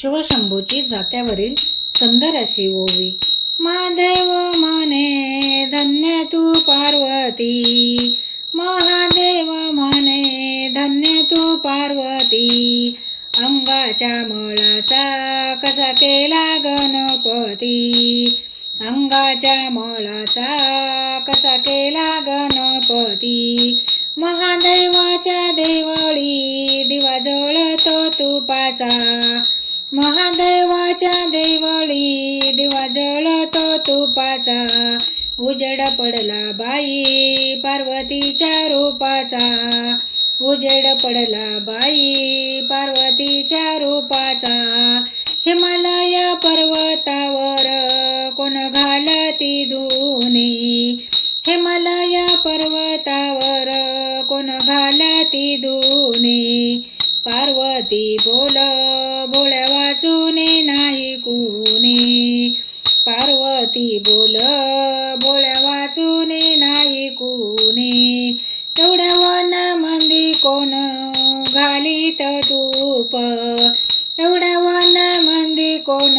शिवशंभूची जात्यावरील सुंदर अशी ओवी महादेव म्हणे धन्य तू पार्वती. महादेव म्हणे धन्य तू पार्वती. अंगाच्या मळाचा कसा केला गणपती. अंगाच्या मळाचा कसा केला गणपती. महादेवाच्या देवळी दिवा जळतो तुपाचा. महादेवाच्या देवळी दिवा जळतो तुपाचा. उजेड पडला बाई पार्वतीच्या रूपाचा. उजेड पडला बाई पार्वतीच्या रूपाचा. हिमालया पर्वतावर कोण घालती धुनी? हिमालया पर्वतावर कोण घालती धुनी? पार्वती बोल बोळ्या वाचूने नाही कुणी पार्वती बोल बोळ्या वाचूने नाही कुणी एवढ्या वन मंदी कोण घालीत तूप एवढ्या वन मंदी कोण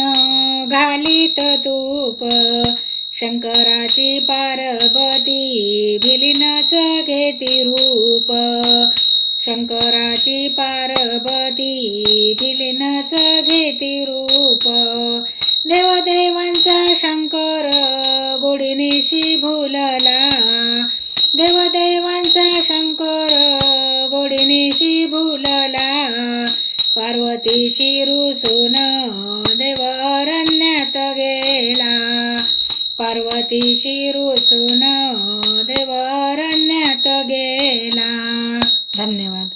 घालीत तूप शंकराची पार्वती भिलीनच घेती रूप. शंकराची पार्वती विनाचा घेती रूप. देवदेवांचा शंकर गोडीनिशी भुलला. देवदेवांचा शंकर गोडीनिशी भुलला. पार्वतीशी रुसून देव अरण्यात गेला. पार्वतीशी रुसून देव अरण्यात गेला. धन्यवाद.